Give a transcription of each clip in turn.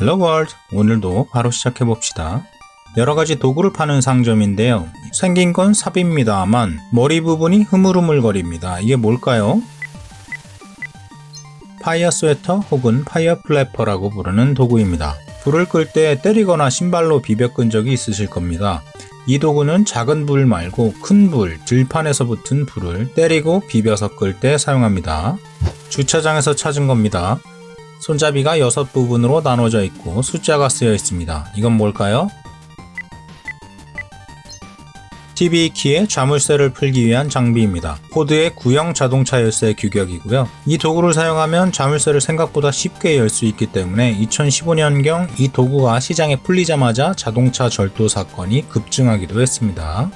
헬로 월드 오늘도 바로 시작해 봅시다. 여러 가지 도구를 파는 상점인데요. 생긴 건 삽입니다만 머리 부분이 흐물흐물거립니다. 이게 뭘까요? 파이어 스웨터 혹은 파이어 플래퍼라고 부르는 도구입니다. 불을 끌 때 때리거나 신발로 비벼 끈 적이 있으실 겁니다. 이 도구는 작은 불 말고 큰 불, 들판에서 붙은 불을 때리고 비벼서 끌 때 사용합니다. 주차장에서 찾은 겁니다. 손잡이가 6부분으로 나눠져 있고 숫자가 쓰여 있습니다. 이건 뭘까요? TV 키의 자물쇠를 풀기 위한 장비입니다. 포드의 구형 자동차 열쇠 규격이고요. 이 도구를 사용하면 자물쇠를 생각보다 쉽게 열 수 있기 때문에 2015년경 이 도구가 시장에 풀리자마자 자동차 절도 사건이 급증하기도 했습니다.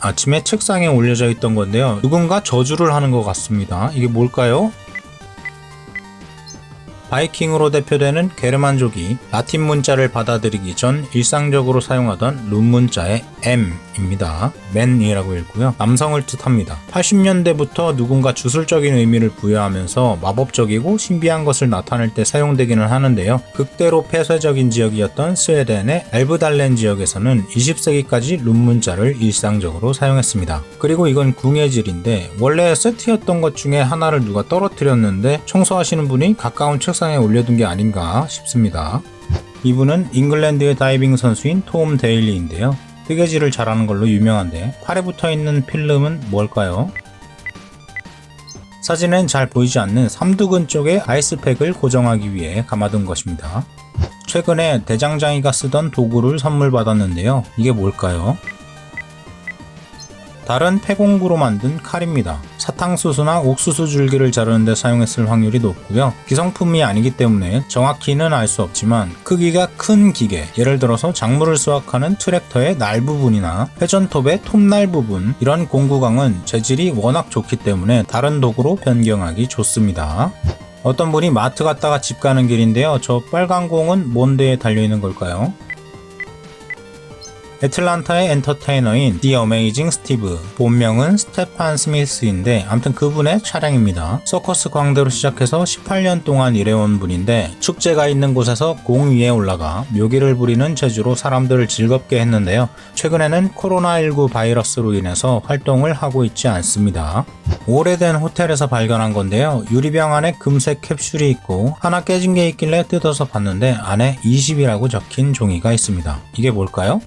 아침에 책상에 올려져 있던 건데요. 누군가 저주를 하는 것 같습니다. 이게 뭘까요? 바이킹으로 대표되는 게르만족이 라틴 문자를 받아들이기 전 일상적으로 사용하던 룸 문자의 M입니다. man이라고 읽고요. 남성을 뜻합니다. 80년대부터 누군가 주술적인 의미를 부여하면서 마법적이고 신비한 것을 나타낼 때 사용되기는 하는데요. 극대로 폐쇄적인 지역이었던 스웨덴의 엘브달렌 지역에서는 20세기까지 룸 문자를 일상적으로 사용했습니다. 그리고 이건 궁예질인데 원래 세트였던 것 중에 하나를 누가 떨어뜨렸는데 청소하시는 분이 가까운 책상 에 올려둔 게 아닌가 싶습니다. 이분은 잉글랜드의 다이빙 선수인 톰 데일리인데요. 뜨개질을 잘하는 걸로 유명한데 팔에 붙어 있는 필름은 뭘까요? 사진엔 잘 보이지 않는 삼두근 쪽에 아이스팩을 고정하기 위해 감아둔 것입니다. 최근에 대장장이가 쓰던 도구를 선물 받았는데요. 이게 뭘까요? 다른 폐공구로 만든 칼입니다. 사탕수수나 옥수수 줄기를 자르는 데 사용했을 확률이 높고요. 기성품이 아니기 때문에 정확히는 알 수 없지만 크기가 큰 기계, 예를 들어서 작물을 수확하는 트랙터의 날 부분이나 회전톱의 톱날 부분 이런 공구강은 재질이 워낙 좋기 때문에 다른 도구로 변경하기 좋습니다. 어떤 분이 마트 갔다가 집 가는 길인데요. 저 빨간 공은 뭔 데에 달려있는 걸까요? 애틀란타의 엔터테이너인 The Amazing Steve 본명은 스테판 스미스인데 암튼 그분의 차량입니다. 서커스 광대로 시작해서 18년 동안 일해온 분인데 축제가 있는 곳에서 공 위에 올라가 묘기를 부리는 재주로 사람들을 즐겁게 했는데요. 최근에는 코로나19 바이러스로 인해서 활동을 하고 있지 않습니다. 오래된 호텔에서 발견한 건데요. 유리병 안에 금색 캡슐이 있고 하나 깨진 게 있길래 뜯어서 봤는데 안에 20이라고 적힌 종이가 있습니다. 이게 뭘까요?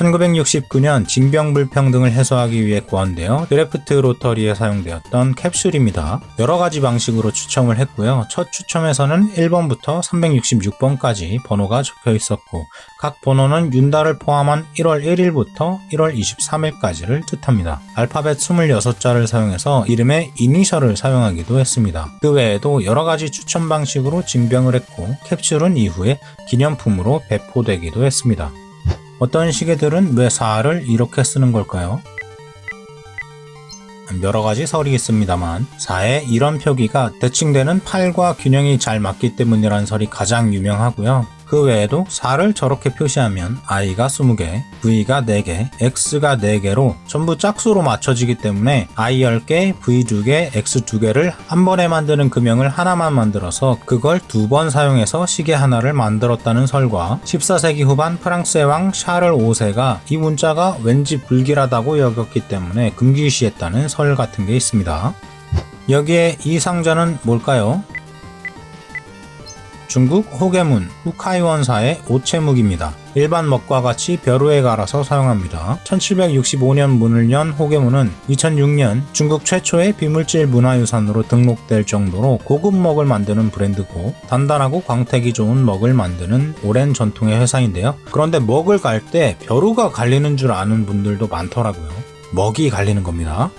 1969년 징병불평등을 해소하기 위해 구한되어 드래프트 로터리에 사용되었던 캡슐입니다. 여러 가지 방식으로 추첨을 했고요. 첫 추첨에서는 1번부터 366번까지 번호가 적혀 있었고 각 번호는 윤달을 포함한 1월 1일부터 1월 23일까지를 뜻합니다. 알파벳 26자를 사용해서 이름에 이니셜을 사용하기도 했습니다. 그 외에도 여러 가지 추첨 방식으로 징병을 했고 캡슐은 이후에 기념품으로 배포되기도 했습니다. 어떤 시계들은 왜 4를 이렇게 쓰는 걸까요? 여러 가지 설이 있습니다만 4의 이런 표기가 대칭되는 팔과 균형이 잘 맞기 때문이라는 설이 가장 유명하고요. 그 외에도 4를 저렇게 표시하면 i가 20개, v가 4개, x가 4개로 전부 짝수로 맞춰지기 때문에 i 10개, v 2개, x 2개를 한 번에 만드는 금형을 하나만 만들어서 그걸 두 번 사용해서 시계 하나를 만들었다는 설과 14세기 후반 프랑스의 왕 샤를 5세가 이 문자가 왠지 불길하다고 여겼기 때문에 금기시했다는 설 같은 게 있습니다. 여기에 이 상자는 뭘까요? 중국 호계문 후카이원사의 오체묵입니다. 일반 먹과 같이 벼루에 갈아서 사용합니다. 1765년 문을 연 호계문은 2006년 중국 최초의 비물질 문화유산으로 등록될 정도로 고급 먹을 만드는 브랜드고 단단하고 광택이 좋은 먹을 만드는 오랜 전통의 회사인데요. 그런데 먹을 갈 때 벼루가 갈리는 줄 아는 분들도 많더라고요. 먹이 갈리는 겁니다.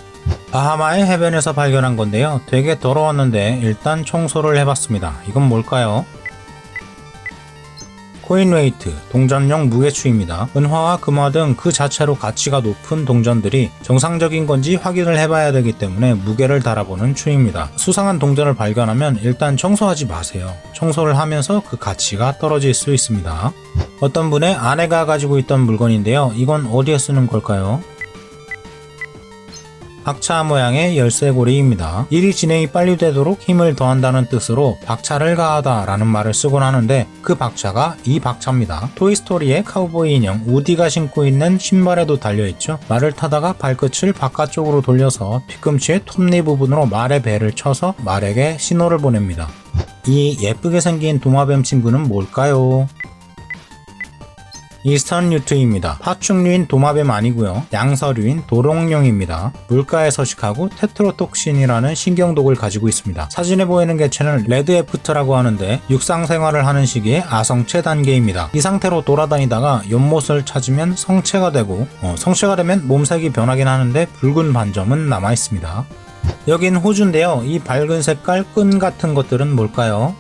바하마의 해변에서 발견한 건데요. 되게 더러웠는데 일단 청소를 해봤습니다. 이건 뭘까요? 코인 웨이트, 동전용 무게추입니다. 은화와 금화 등 그 자체로 가치가 높은 동전들이 정상적인 건지 확인을 해봐야 되기 때문에 무게를 달아보는 추입니다. 수상한 동전을 발견하면 일단 청소하지 마세요. 청소를 하면서 그 가치가 떨어질 수 있습니다. 어떤 분의 아내가 가지고 있던 물건인데요. 이건 어디에 쓰는 걸까요? 박차 모양의 열쇠고리입니다. 일이 진행이 빨리 되도록 힘을 더한다는 뜻으로 박차를 가하다 라는 말을 쓰곤 하는데 그 박차가 이 박차입니다. 토이스토리의 카우보이 인형 우디가 신고 있는 신발에도 달려있죠. 말을 타다가 발끝을 바깥쪽으로 돌려서 뒤꿈치의 톱니 부분으로 말의 배를 쳐서 말에게 신호를 보냅니다. 이 예쁘게 생긴 도마뱀 친구는 뭘까요? 이스턴 뉴트입니다. 파충류인 도마뱀 아니고요. 양서류인 도롱뇽입니다. 물가에 서식하고 테트로톡신이라는 신경독을 가지고 있습니다. 사진에 보이는 개체는 레드에프트라고 하는데 육상 생활을 하는 시기에 아성체 단계입니다. 이 상태로 돌아다니다가 연못을 찾으면 성체가 되고 어, 성체가 되면 몸색이 변하긴 하는데 붉은 반점은 남아 있습니다. 여긴 호주인데요. 이 밝은 색깔 끈 같은 것들은 뭘까요?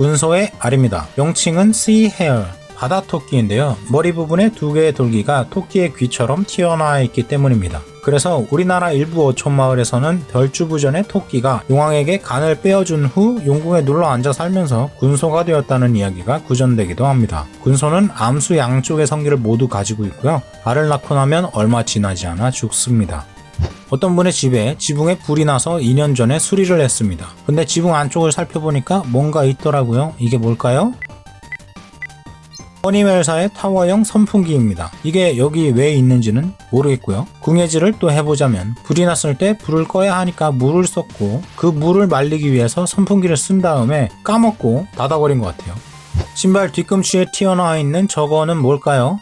군소의 알입니다. 명칭은 sea hair, 바다 토끼인데요. 머리 부분에 두 개의 돌기가 토끼의 귀처럼 튀어나와 있기 때문입니다. 그래서 우리나라 일부 어촌 마을에서는 별주부전의 토끼가 용왕에게 간을 빼어준 후 용궁에 눌러 앉아 살면서 군소가 되었다는 이야기가 구전되기도 합니다. 군소는 암수 양쪽의 성기를 모두 가지고 있고요. 알을 낳고 나면 얼마 지나지 않아 죽습니다. 어떤 분의 집에 지붕에 불이 나서 2년 전에 수리를 했습니다. 근데 지붕 안쪽을 살펴보니까 뭔가 있더라고요. 이게 뭘까요? 허니멜사의 타워형 선풍기입니다. 이게 여기 왜 있는지는 모르겠고요. 궁예질을 또 해보자면 불이 났을 때 불을 꺼야 하니까 물을 썼고 그 물을 말리기 위해서 선풍기를 쓴 다음에 까먹고 닫아버린 것 같아요. 신발 뒤꿈치에 튀어나와 있는 저거는 뭘까요?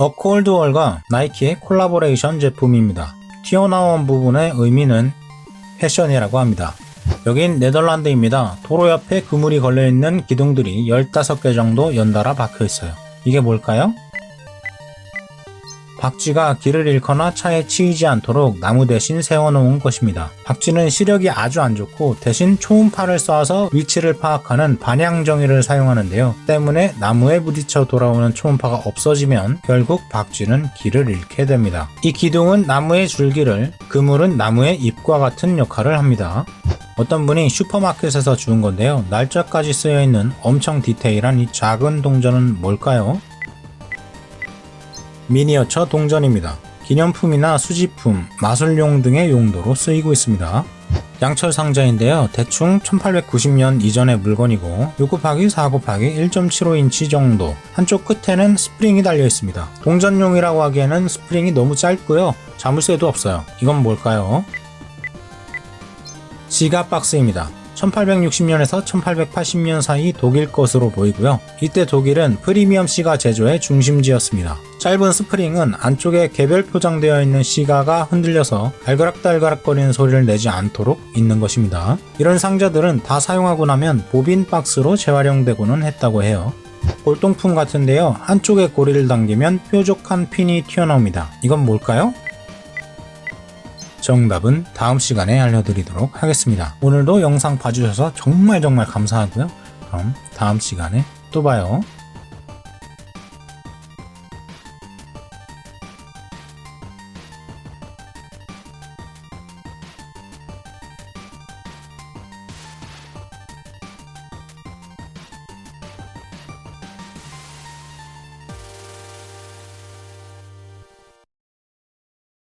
어콜드월과 나이키의 콜라보레이션 제품입니다. 튀어나온 부분의 의미는 패션이라고 합니다. 여긴 네덜란드입니다. 도로 옆에 그물이 걸려있는 기둥들이 15개 정도 연달아 박혀 있어요. 이게 뭘까요? 박쥐가 길을 잃거나 차에 치이지 않도록 나무 대신 세워놓은 것입니다. 박쥐는 시력이 아주 안 좋고 대신 초음파를 쏴서 위치를 파악하는 반향정의를 사용하는데요. 때문에 나무에 부딪혀 돌아오는 초음파가 없어지면 결국 박쥐는 길을 잃게 됩니다. 이 기둥은 나무의 줄기를, 그물은 나무의 잎과 같은 역할을 합니다. 어떤 분이 슈퍼마켓에서 주운 건데요. 날짜까지 쓰여 있는 엄청 디테일한 이 작은 동전은 뭘까요? 미니어처 동전입니다. 기념품이나 수집품, 마술용 등의 용도로 쓰이고 있습니다. 양철 상자인데요. 대충 1890년 이전의 물건이고 6 곱하기 4 곱하기 1.75인치 정도 한쪽 끝에는 스프링이 달려 있습니다. 동전용이라고 하기에는 스프링이 너무 짧고요. 자물쇠도 없어요. 이건 뭘까요? 지갑 박스입니다. 1860년에서 1880년 사이 독일 것으로 보이고요. 이때 독일은 프리미엄 시가 제조의 중심지였습니다. 짧은 스프링은 안쪽에 개별 포장되어 있는 시가가 흔들려서 달그락달그락거리는 소리를 내지 않도록 있는 것입니다. 이런 상자들은 다 사용하고 나면 보빈 박스로 재활용되고는 했다고 해요. 골동품 같은데요. 한쪽에 고리를 당기면 뾰족한 핀이 튀어나옵니다. 이건 뭘까요? 정답은 다음 시간에 알려드리도록 하겠습니다. 오늘도 영상 봐주셔서 정말 정말 감사하고요. 그럼 다음 시간에 또 봐요.